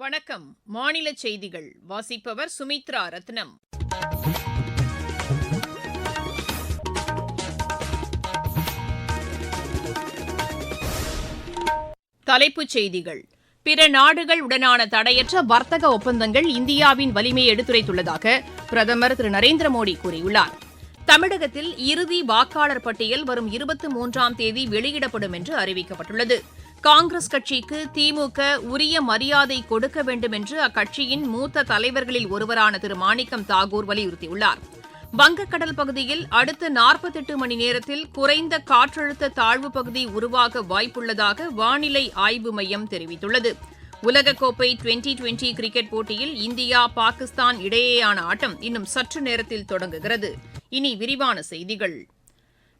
வணக்கம். மாநில செய்திகள். வாசிப்பவர் சுமித்ரா ரத்னம். தலைப்புச் செய்திகள். பிற நாடுகள் உடனான தடையற்ற வர்த்தக ஒப்பந்தங்கள் இந்தியாவின் வலிமையை எடுத்துரைத்துள்ளதாக பிரதமர் திரு நரேந்திர மோடி கூறியுள்ளார். தமிழகத்தில் இறுதி வாக்காளர் பட்டியல் வரும் இருபத்தி மூன்றாம் தேதி வெளியிடப்படும் என்று அறிவிக்கப்பட்டுள்ளது. காங்கிரஸ் கட்சிக்கு திமுக உரிய மரியாதை கொடுக்க வேண்டும் என்று அக்கட்சியின் மூத்த தலைவர்களில் ஒருவரான திரு. மாணிக்கம் தாகூர் வலியுறுத்தியுள்ளார். வங்கக்கடல் பகுதியில் அடுத்த நாற்பத்தெட்டு மணி நேரத்தில் குறைந்த காற்றழுத்த தாழ்வு பகுதி உருவாக வாய்ப்புள்ளதாக வானிலை ஆய்வு மையம் தெரிவித்துள்ளது. உலகக்கோப்பை டுவெண்டி டுவெண்டி கிரிக்கெட் போட்டியில் இந்தியா பாகிஸ்தான் இடையேயான ஆட்டம் இன்னும் சற்று நேரத்தில் தொடங்குகிறது. இனி விரிவான செய்திகள்.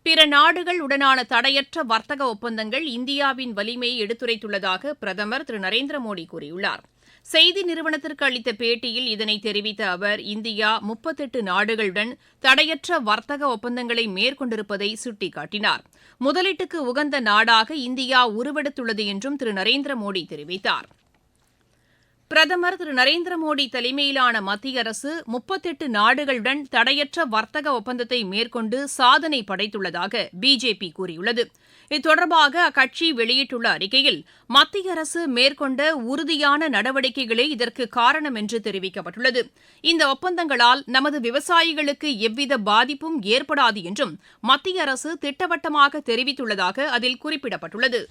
பிற நாடுகள் உடனான தடையற்ற வர்த்தக ஒப்பந்தங்கள் இந்தியாவின் வலிமையை எடுத்துரைத்துள்ளதாக பிரதமர் திரு நரேந்திர மோடி கூறியுள்ளார். செய்தி நிறுவனத்திற்கு அளித்த பேட்டியில் இதனை தெரிவித்த அவர் இந்தியா முப்பத்தெட்டு நாடுகளுடன் தடையற்ற வர்த்தக ஒப்பந்தங்களை மேற்கொண்டிருப்பதை சுட்டிக்காட்டினார். முதலீட்டுக்கு உகந்த நாடாக இந்தியா உருவெடுத்துள்ளது என்றும் திரு நரேந்திர மோடி தெரிவித்தார். பிரதமர் திரு நரேந்திர மோடி தலைமையிலான மத்திய அரசு முப்பத்தெட்டு நாடுகளுடன் தடையற்ற வர்த்தக ஒப்பந்தத்தை மேற்கொண்டு சாதனை படைத்துள்ளதாக பிஜேபி கூறியுள்ளது. இது தொடர்பாக அக்கட்சி வெளியிட்டுள்ள அறிக்கையில் மத்திய அரசு மேற்கொண்ட உறுதியான நடவடிக்கைகளே இதற்கு காரணம் என்று தெரிவிக்கப்பட்டுள்ளது. இந்த ஒப்பந்தங்களால் நமது விவசாயிகளுக்கு எவ்வித பாதிப்பும் ஏற்படாது என்றும் மத்திய அரசு திட்டவட்டமாக தெரிவித்துள்ளதாக அதில் குறிப்பிடப்பட்டுள்ளது.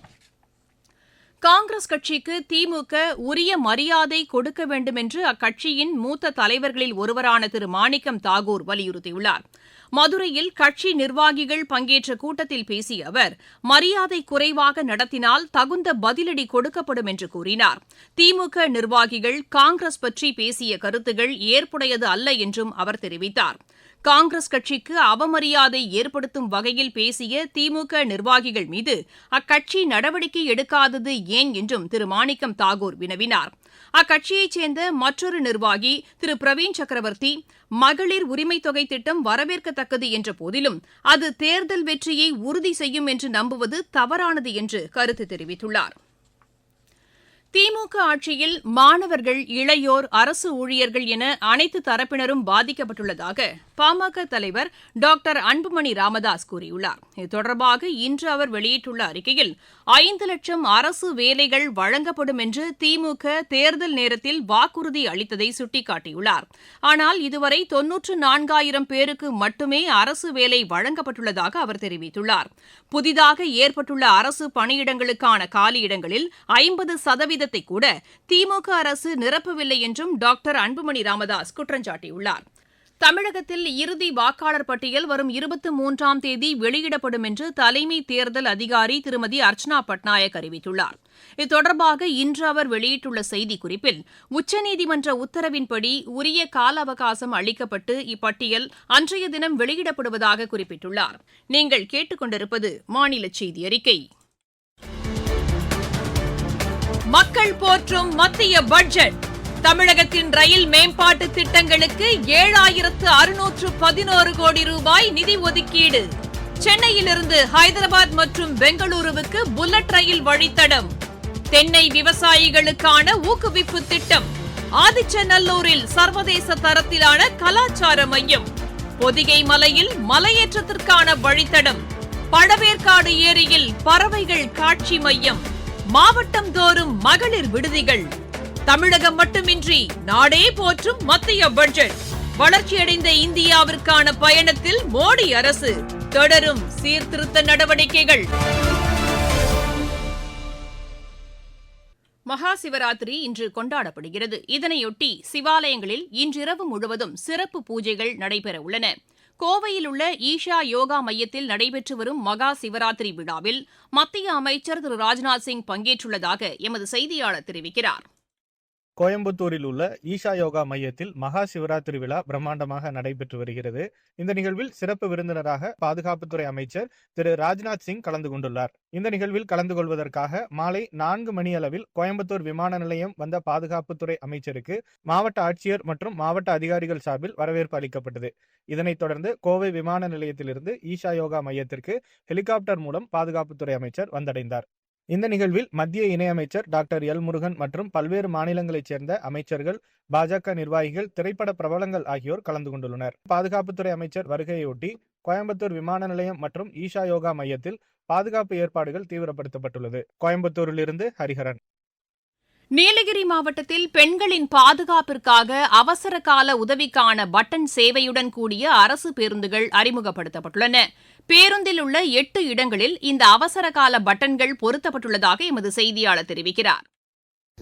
காங்கிரஸ் கட்சிக்கு திமுக உரிய மரியாதை கொடுக்க வேண்டும் என்று அக்கட்சியின் மூத்த தலைவர்களில் ஒருவரான திரு. மாணிக்கம் தாகூர் வலியுறுத்தியுள்ளார். மதுரையில் கட்சி நிர்வாகிகள் பங்கேற்ற கூட்டத்தில் பேசிய அவர் மரியாதை குறைவாக நடத்தினால் தகுந்த பதிலடி கொடுக்கப்படும் என்று கூறினார். திமுக நிர்வாகிகள் காங்கிரஸ் பற்றி பேசிய கருத்துகள் ஏற்புடையது அல்ல என்றும் அவர் தெரிவித்தார். காங்கிரஸ் கட்சிக்கு அவமரியாதை ஏற்படுத்தும் வகையில் பேசிய திமுக நிர்வாகிகள் மீது அக்கட்சி நடவடிக்கை எடுக்காதது ஏன் என்றும் திரு மாணிக்கம் தாகூர் வினவினார். அக்கட்சியைச் சேர்ந்த மற்றொரு நிர்வாகி திரு பிரவீன் சக்கரவர்த்தி மகளிர் உரிமைத் தொகை திட்டம் வரவேற்கத்தக்கது என்ற போதிலும் அது தேர்தல் வெற்றியை உறுதி செய்யும் என்று நம்புவது தவறானது என்று கருத்து தெரிவித்துள்ளார். திமுக ஆட்சியில் மாணவர்கள் இளையோர் அரசு ஊழியர்கள் என அனைத்து தரப்பினரும் பாதிக்கப்பட்டுள்ளதாக பாமக தலைவர் டாக்டர் அன்புமணி ராமதாஸ் கூறியுள்ளார். இது தொடர்பாக இன்று அவர் வெளியிட்டுள்ள அறிக்கையில் ஐந்து லட்சம் அரசு வேலைகள் வழங்கப்படும் என்று திமுக தேர்தல் நேரத்தில் வாக்குறுதி அளித்ததை சுட்டிக்காட்டியுள்ளார். ஆனால் இதுவரை தொன்னூற்று நான்காயிரம் பேருக்கு மட்டுமே அரசு வேலை வழங்கப்பட்டுள்ளதாக அவர் தெரிவித்துள்ளார். புதிதாக ஏற்பட்டுள்ள அரசு பணியிடங்களுக்கான காலியிடங்களில் ஐம்பது சதவீத சதவீதத்தை கூட திமுக அரசு நிரப்பவில்லை என்றும் டாக்டர் அன்புமணி ராமதாஸ் குற்றஞ்சாட்டியுள்ளார் தமிழகத்தில் இறுதி வாக்காளர் பட்டியல் வரும் இருபத்தி மூன்றாம் தேதி வெளியிடப்படும் என்று தலைமை தேர்தல் அதிகாரி திருமதி அர்ச்சனா பட்நாயக் அறிவித்துள்ளார். இது தொடர்பாக இன்று அவர் வெளியிட்டுள்ள செய்திக்குறிப்பில் உச்சநீதிமன்ற உத்தரவின்படி உரிய கால அவகாசம் அளிக்கப்பட்டு இப்பட்டியல் அன்றைய தினம் வெளியிடப்படுவதாக குறிப்பிட்டுள்ளார். நீங்கள் கேட்டுக்கொண்டிருப்பது மாநில செய்தி அறிக்கை. மக்கள் போற்றும் மத்திய பட்ஜெட். தமிழகத்தின் ரயில் மேம்பாட்டு திட்டங்களுக்கு ஏழாயிரத்து அறுநூற்று பதினோரு கோடி ரூபாய் நிதி ஒதுக்கீடு. சென்னையிலிருந்து ஹைதராபாத் மற்றும் பெங்களூருவுக்கு புல்லட் ரயில் வழித்தடம். தென்னை விவசாயிகளுக்கான ஊக்குவிப்பு திட்டம். ஆதிச்சநல்லூரில் சர்வதேச தரத்திலான கலாச்சார மையம். பொதிகை மலையில் மலையேற்றத்திற்கான வழித்தடம். பழவேற்காடு ஏரியில் பறவைகள் காட்சி மையம். மாவட்டம் தோறும் மகளிர் விடுதிகள். தமிழகம் மட்டுமின்றி நாடே போற்றும் மத்திய பட்ஜெட். வளர்ச்சியடைந்த இந்தியாவிற்கான பயணத்தில் மோடி அரசு தொடரும் சீர்திருத்த நடவடிக்கைகள். மகா சிவராத்திரி இன்று கொண்டாடப்படுகிறது. இதனையொட்டி சிவாலயங்களில் இன்றிரவு முழுவதும் சிறப்பு பூஜைகள் நடைபெற உள்ளன. கோவையில் உள்ள ஈஷா யோகா மையத்தில் நடைபெற்று வரும் மகா சிவராத்திரி விழாவில் மத்திய அமைச்சர் திரு ராஜ்நாத் சிங் பங்கேற்றுள்ளதாக எமது செய்தியாளர் தெரிவிக்கிறார். கோயம்புத்தூரில் உள்ள ஈஷா யோகா மையத்தில் மகா சிவராத்திரி விழா பிரம்மாண்டமாக நடைபெற்று வருகிறது. இந்த நிகழ்வில் சிறப்பு விருந்தினராக பாதுகாப்புத்துறை அமைச்சர் திரு. ராஜ்நாத் சிங் கலந்து கொண்டுள்ளார். இந்த நிகழ்வில் கலந்து கொள்வதற்காக மாலை நான்கு மணி அளவில் கோயம்புத்தூர் விமான நிலையம் வந்த பாதுகாப்புத்துறை அமைச்சருக்கு மாவட்ட ஆட்சியர் மற்றும் மாவட்ட அதிகாரிகள் சார்பில் வரவேற்பு அளிக்கப்பட்டது. இதனைத் தொடர்ந்து கோவை விமான நிலையத்திலிருந்து ஈஷா யோகா மையத்திற்கு ஹெலிகாப்டர் மூலம் பாதுகாப்புத்துறை அமைச்சர் வந்தடைந்தார். இந்த நிகழ்வில் மத்திய இணையமைச்சர் டாக்டர் எல் முருகன் மற்றும் பல்வேறு மாநிலங்களைச் சேர்ந்த அமைச்சர்கள் பாஜக நிர்வாகிகள் திரைப்பட பிரபலங்கள் ஆகியோர் கலந்து கொண்டுள்ளனர். பாதுகாப்புத்துறை அமைச்சர் வருகையொட்டி கோயம்புத்தூர் விமான நிலையம் மற்றும் ஈஷா யோகா மையத்தில் பாதுகாப்பு ஏற்பாடுகள் தீவிரப்படுத்தப்பட்டுள்ளது. கோயம்புத்தூரிலிருந்து ஹரிஹரன். நீலகிரி மாவட்டத்தில் பெண்களின் பாதுகாப்பிற்காக அவசர கால உதவிக்கான பட்டன் சேவையுடன் கூடிய அரசு பேருந்துகள் அறிமுகப்படுத்தப்பட்டுள்ளன. பேருந்தில் உள்ள எட்டு இடங்களில் இந்த அவசர கால பட்டன்கள் பொருத்தப்பட்டுள்ளதாக எமது செய்தியாளர் தெரிவிக்கிறார்.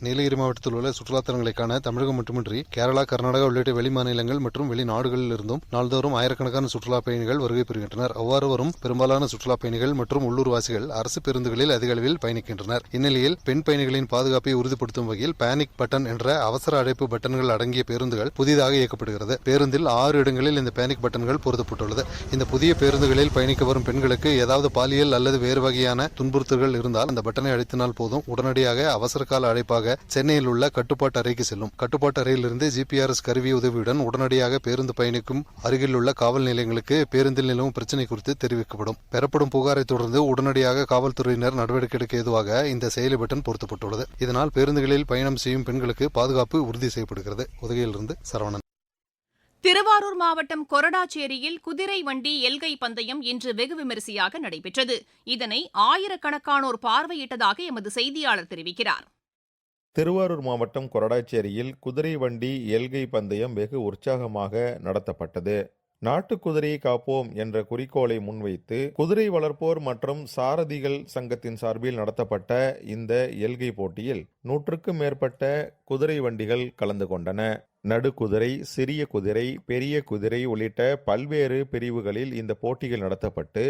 நீலகிரி மாவட்டத்தில் உள்ள சுற்றுலாத்தலங்களை காண தமிழகம் மட்டுமின்றி கேரளா கர்நாடகா உள்ளிட்ட வெளிமாநிலங்கள் மற்றும் வெளிநாடுகளில் இருந்தும் நாள்தோறும் ஆயிரக்கணக்கான சுற்றுலா பயணிகள் வருகை பெறுகின்றனர் அவ்வாறு வரும் பெரும்பாலான சுற்றுலா பயணிகள் மற்றும் உள்ளூர்வாசிகள் அரசு பேருந்துகளில் அதிக அளவில் பயணிக்கின்றனர். இந்நிலையில் பெண் பயணிகளின் பாதுகாப்பை உறுதிப்படுத்தும் வகையில் பேனிக் பட்டன் என்ற அவசர அழைப்பு பட்டன்கள் அடங்கிய பேருந்துகள் புதிதாக இயக்கப்படுகிறது பேருந்தில் ஆறு இடங்களில் இந்த பேனிக் பட்டன்கள் பொருத்தப்பட்டுள்ளது. இந்த புதிய பேருந்துகளில் பயணிக்க வரும் பெண்களுக்கு ஏதாவது பாலியல் அல்லது வேறு வகையான துன்புறுத்தல்கள் இருந்தால் அந்த பட்டனை அழைத்தினால் போதும். உடனடியாக அவசர கால அழைப்பாக சென்னையில் உள்ள கட்டுப்பாட்டு அறைக்கு செல்லும். கட்டுப்பாட்டு அறையிலிருந்து ஜிபிஆர்எஸ் கருவி உதவியுடன் உடனடியாக பேருந்து பயணிக்கும் அருகில் உள்ள காவல் நிலையங்களுக்கு பேருந்தில் நிலவும் பிரச்சினை குறித்து தெரிவிக்கப்படும். பெறப்படும் புகாரை தொடர்ந்து உடனடியாக காவல்துறையினர் நடவடிக்கை எடுக்க ஏதுவாக இந்த செயலி பட்டன் பொருத்தப்பட்டுள்ளது. இதனால் பேருந்துகளில் பயணம் செய்யும் பெண்களுக்கு பாதுகாப்பு உறுதி செய்யப்படுகிறது. உதகையிலிருந்து சரவணன். திருவாரூர் மாவட்டம் கொரடாச்சேரியில் குதிரை வண்டி எல்கை பந்தயம் இன்று வெகு விமரிசையாக நடைபெற்றது. இதனை ஆயிரக்கணக்கானோர் பார்வையிட்டதாக எமது செய்தியாளர் தெரிவிக்கிறார். திருவாரூர் மாவட்டம் கொரடாச்சேரியில் குதிரை வண்டி எல்கை பந்தயம் வெகு உற்சாகமாக நடத்தப்பட்டது. நாட்டு குதிரையை காப்போம் என்ற குறிக்கோளை முன்வைத்து குதிரை வளர்ப்போர் மற்றும் சாரதிகள் சங்கத்தின் சார்பில் நடத்தப்பட்ட இந்த எல்கை போட்டியில் நூற்றுக்கும் மேற்பட்ட குதிரை வண்டிகள் கலந்து கொண்டன. நடுக்குதிரை சிறிய குதிரை பெரிய குதிரை உள்ளிட்ட பல்வேறு பிரிவுகளில் இந்த போட்டிகள் நடத்தப்பட்டு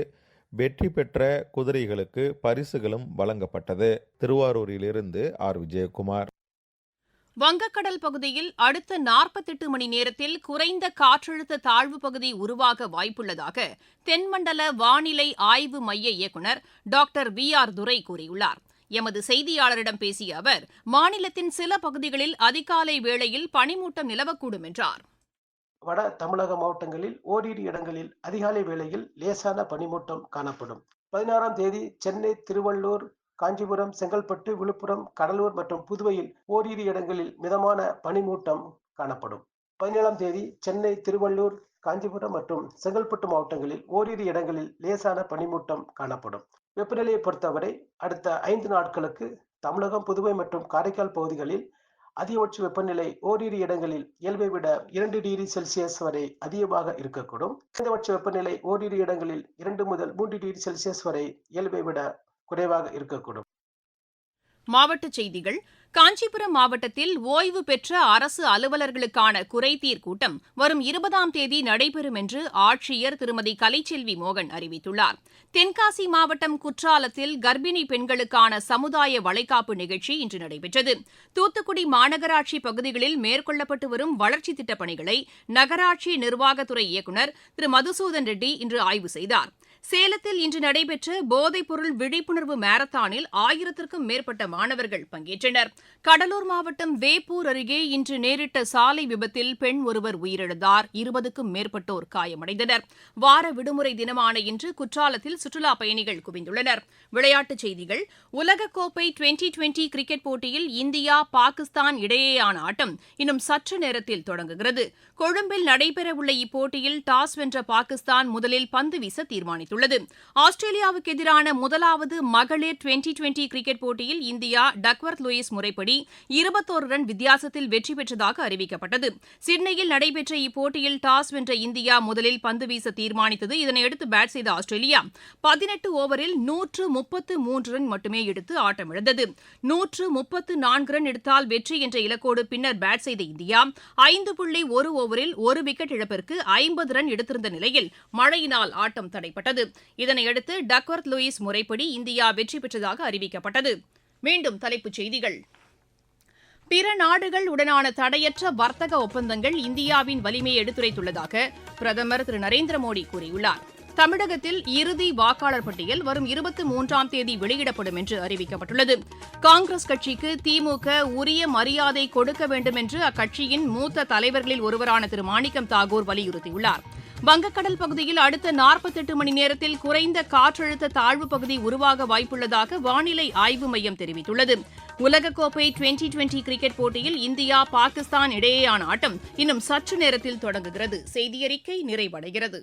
வெற்றி பெற்ற குதிரைகளுக்கு பரிசுகளும் வழங்கப்பட்டது. திருவாரூரிலிருந்து ஆர். விஜயகுமார். வங்கக்கடல் பகுதியில் அடுத்த நாற்பத்தெட்டு மணி நேரத்தில் குறைந்த காற்றழுத்த தாழ்வு பகுதி உருவாக வாய்ப்புள்ளதாக தென்மண்டல வானிலை ஆய்வு மைய இயக்குநர் டாக்டர் வி. ஆர். துரை கூறியுள்ளார். எமது செய்தியாளரிடம் பேசிய அவர் மாநிலத்தின் சில பகுதிகளில் அதிகாலை வேளையில் பனிமூட்டம் நிலவக்கூடும் என்றார். வட தமிழக மாவட்டங்களில் ஓரிரு இடங்களில் அதிகாலை வேளையில் லேசான பனிமூட்டம் காணப்படும். பதினாறாம் தேதி சென்னை திருவள்ளூர் காஞ்சிபுரம் செங்கல்பட்டு விழுப்புரம் கடலூர் மற்றும் புதுவையில் ஓரிரு இடங்களில் மிதமான பனிமூட்டம் காணப்படும். பதினேழாம் தேதி சென்னை திருவள்ளூர் காஞ்சிபுரம் மற்றும் செங்கல்பட்டு மாவட்டங்களில் ஓரிரு இடங்களில் லேசான பனிமூட்டம் காணப்படும். வெப்பநிலையை பொறுத்தவரை அடுத்த ஐந்து நாட்களுக்கு தமிழகம் புதுவை மற்றும் காரைக்கால் பகுதிகளில் அதிகபட்ச வெப்பநிலை ஓரிரு இடங்களில் இயல்பை விட இரண்டு டிகிரி செல்சியஸ் வரை அதிகமாக இருக்கக்கூடும். குறைந்தபட்ச வெப்பநிலை ஓரிரு இடங்களில் இரண்டு முதல் மூன்று டிகிரி செல்சியஸ் வரை இயல்பை விட குறைவாக இருக்கக்கூடும். மாவட்டச் செய்திகள். காஞ்சிபுரம் மாவட்டத்தில் ஓய்வு பெற்ற அரசு அலுவலர்களுக்கான குறைதீர் கூட்டம் வரும் இருபதாம் தேதி நடைபெறும் என்று ஆட்சியர் திருமதி கலைச்செல்வி மோகன் அறிவித்துள்ளார். தென்காசி மாவட்டம் குற்றாலத்தில் கர்ப்பிணி பெண்களுக்கான சமுதாய வளைகாப்பு நிகழ்ச்சி இன்று நடைபெற்றது. தூத்துக்குடி மாநகராட்சி பகுதிகளில் மேற்கொள்ளப்பட்டு வரும் வளர்ச்சித் திட்டப் பணிகளை நகராட்சி நிர்வாகத்துறை இயக்குநர் திரு. மதுசூதன் ரெட்டி இன்று ஆய்வு செய்தார். சேலத்தில் இன்று நடைபெற்ற போதைப்பொருள் விழிப்புணர்வு மாரத்தானில் ஆயிரத்திற்கும் மேற்பட்ட மாணவர்கள் பங்கேற்றனர். கடலூர் மாவட்டம் வேப்பூர் அருகே இன்று நேரிட்ட சாலை விபத்தில் பெண் ஒருவர் உயிரிழந்தார். இருபதுக்கும் மேற்பட்டோர் காயமடைந்தனர். வார விடுமுறை தினமான இன்று குற்றாலத்தில் சுற்றுலா பயணிகள் குவிந்துள்ளனர். விளையாட்டுச் செய்திகள் உலகக்கோப்பை டுவெண்டி டுவெண்டி கிரிக்கெட் போட்டியில் இந்தியா பாகிஸ்தான் இடையேயான ஆட்டம் இன்னும் சற்று நேரத்தில் தொடங்குகிறது. கொழும்பில் நடைபெறவுள்ள இப்போட்டியில் டாஸ் வென்ற பாகிஸ்தான் முதலில் பந்து வீச தீர்மானித்துள்ளது ஆஸ்திரேலியாவுக்கு எதிரான முதலாவது மகளிர் டுவெண்டி டுவெண்டி கிரிக்கெட் போட்டியில் இந்தியா டக்வர்த் லூயிஸ் முறைப்படி இருபத்தோரு ரன் வித்தியாசத்தில் வெற்றி பெற்றதாக அறிவிக்கப்பட்டது. சிட்னியில் நடைபெற்ற இப்போட்டியில் டாஸ் வென்ற இந்தியா முதலில் பந்து வீச தீர்மானித்தது. இதனையடுத்து பேட் செய்த ஆஸ்திரேலியா பதினெட்டு ஓவரில் நூற்று முப்பத்து மூன்று ரன் மட்டுமே எடுத்து ஆட்டமிழந்தது. நூற்று முப்பத்து நான்கு ரன் எடுத்தால் வெற்றி என்ற இலக்கோடு பின்னர் பேட் செய்த இந்தியா ஐந்து புள்ளி ஒரு ஓவரில் ஒரு விக்கெட் இழப்பிற்கு ஐம்பது ரன் எடுத்திருந்த நிலையில் மழையினால் ஆட்டம் தடைப்பட்டது. இதனையடுத்து டக்வர்த் லூயிஸ் முறைப்படி இந்தியா வெற்றி பெற்றதாக அறிவிக்கப்பட்டது. மீண்டும் தலைப்புச் செய்திகள். பிற நாடுகள் உடனான தடையற்ற வர்த்தக ஒப்பந்தங்கள் இந்தியாவின் வலிமையை எடுத்துரைத்துள்ளதாக பிரதமர் திரு நரேந்திர மோடி கூறியுள்ளார். தமிழகத்தில் இறுதி வாக்காளர் பட்டியல் வரும் இருபத்தி மூன்றாம் தேதி வெளியிடப்படும் என்று அறிவிக்கப்பட்டுள்ளது. காங்கிரஸ் கட்சிக்கு திமுக உரிய மரியாதை கொடுக்க வேண்டும் என்று அக்கட்சியின் மூத்த தலைவர்களில் ஒருவரான திரு மாணிக்கம் தாகூர் வலியுறுத்தியுள்ளாா் வங்கக்கடல் பகுதியில் அடுத்த நாற்பத்தெட்டு மணி நேரத்தில் குறைந்த காற்றழுத்த தாழ்வு பகுதி உருவாக வாய்ப்புள்ளதாக வானிலை ஆய்வு மையம் தெரிவித்துள்ளது. உலகக்கோப்பை டுவெண்டி டுவெண்டி கிரிக்கெட் போட்டியில் இந்தியா பாகிஸ்தான் இடையேயான ஆட்டம் இன்னும் சற்று நேரத்தில் தொடங்குகிறது. செய்தியறிக்கை நிறைவடைகிறது.